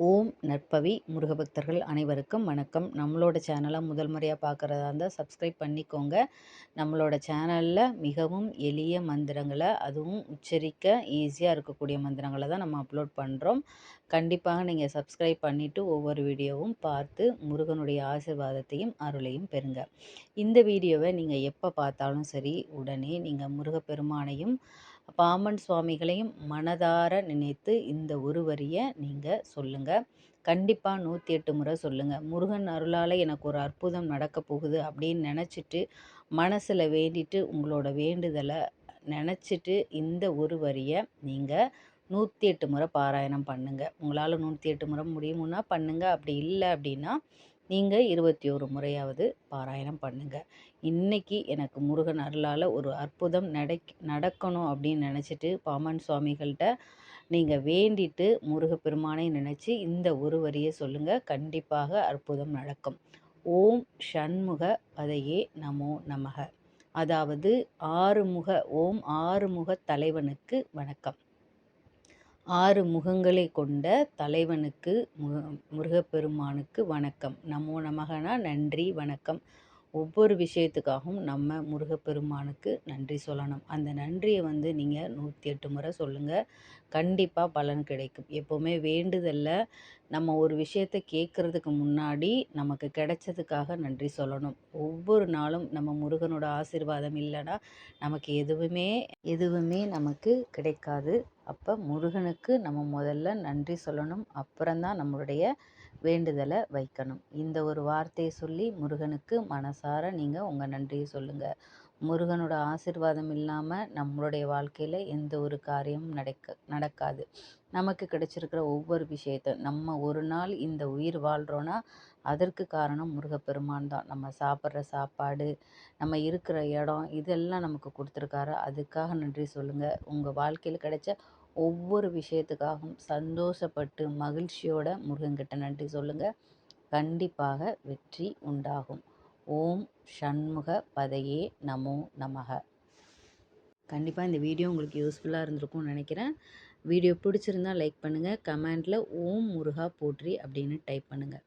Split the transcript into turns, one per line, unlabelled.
ஓம் நற்பவி முருகபக்தர்கள் அனைவருக்கும் வணக்கம். நம்மளோட சேனலை முதல் முறையாக பார்க்குறதா இருந்தால் சப்ஸ்கிரைப் பண்ணிக்கோங்க. நம்மளோட சேனலில் மிகவும் எளிய மந்திரங்களை அதுவும் உச்சரிக்க ஈஸியாக இருக்கக்கூடிய மந்திரங்களை தான் நம்ம அப்லோட் பண்ணுறோம் கண்டிப்பாக நீங்கள் சப்ஸ்கிரைப் பண்ணிவிட்டு ஒவ்வொரு வீடியோவும் பார்த்து முருகனுடைய ஆசிர்வாதத்தையும் அருளையும் பெறுங்க. இந்த வீடியோவை நீங்கள் எப்போ பார்த்தாலும் சரி உடனே நீங்கள் முருகப்பெருமானையும் பாம்பன் சுவாமிகளையும் மனதார நினைத்து இந்த ஒரு வரியை நீங்கள் சொல்லுங்கள் கண்டிப்பாக நூற்றி எட்டு முறை சொல்லுங்கள் முருகன் அருளால் எனக்கு ஒரு அற்புதம் நடக்க போகுது அப்படின்னு நினச்சிட்டு மனசில் வேண்டிட்டு உங்களோட வேண்டுதலை நினச்சிட்டு இந்த ஒரு வரியை நீங்கள் நூற்றி எட்டு முறை பாராயணம் பண்ணுங்கள் உங்களால் நூற்றி எட்டு முறை முடியுமுன்னா பண்ணுங்கள் அப்படி இல்லை அப்படின்னா நீங்கள் இருபத்தி ஒரு முறையாவது பாராயணம் பண்ணுங்கள் இன்றைக்கி எனக்கு முருகன் அருளால் ஒரு அற்புதம் நடக் நடக்கணும் அப்படின்னு நினச்சிட்டு பாமன் சுவாமிகள்கிட்ட நீங்கள் வேண்டிட்டு முருகப்பெருமானை நினச்சி இந்த ஒரு வரியை சொல்லுங்கள் கண்டிப்பாக அற்புதம் நடக்கும். ஓம் ஷண்முக பதையே நமோ நமக. அதாவது ஆறுமுக ஓம் ஆறுமுக தலைவனுக்கு வணக்கம். ஆறு முகங்களை கொண்ட தலைவனுக்கு முக முருகப்பெருமானுக்கு வணக்கம். நமோ நமகனா நன்றி. வணக்கம். ஒவ்வொரு விஷயத்துக்காகவும் நம்ம முருகப்பெருமானுக்கு நன்றி சொல்லணும். அந்த நன்றியை வந்து நீங்கள் நூற்றி எட்டு முறை சொல்லுங்கள் கண்டிப்பாக பலன் கிடைக்கும். எப்போவுமே வேண்டுதலில் நம்ம ஒரு விஷயத்தை கேட்குறதுக்கு முன்னாடி நமக்கு கிடைச்சதுக்காக நன்றி சொல்லணும். ஒவ்வொரு நாளும் நம்ம முருகனோட ஆசிர்வாதம் இல்லைன்னா நமக்கு எதுவுமே எதுவுமே நமக்கு கிடைக்காது. அப்போ முருகனுக்கு நம்ம முதல்ல நன்றி சொல்லணும். அப்புறம்தான் நம்மளுடைய வேண்டுதலை வைக்கணும். இந்த ஒரு வார்த்தையை சொல்லி முருகனுக்கு மனசார நீங்கள் உங்கள் நன்றியை சொல்லுங்கள் முருகனோட ஆசிர்வாதம் இல்லாமல் நம்மளுடைய வாழ்க்கையில் எந்த ஒரு காரியமும் நடக்க நடக்காது. நமக்கு கிடைச்சிருக்கிற ஒவ்வொரு விஷயத்த நம்ம ஒரு நாள் இந்த உயிர் வாழ்கிறோன்னா அதற்கு காரணம் முருகப்பெருமான் தான். நம்ம சாப்பிட்ற சாப்பாடு நம்ம இருக்கிற இடம் இதெல்லாம் நமக்கு கொடுத்துருக்காரு. அதுக்காக நன்றி சொல்லுங்கள் உங்கள் வாழ்க்கையில் கிடைச்ச ஒவ்வொரு விஷயத்துக்காகவும் சந்தோஷப்பட்டு மகிழ்ச்சியோட முருகன்கிட்ட நன்றி சொல்லுங்கள் கண்டிப்பாக வெற்றி உண்டாகும். ஓம் ஷண்முக பதையே நமோ நமக. கண்டிப்பாக இந்த வீடியோ உங்களுக்கு யூஸ்ஃபுல்லாக இருந்திருக்கும்னு நினைக்கிறேன். வீடியோ பிடிச்சிருந்தால் லைக் பண்ணுங்கள் கமெண்டில் ஓம் முருகா போற்றி அப்படின்னு டைப் பண்ணுங்கள்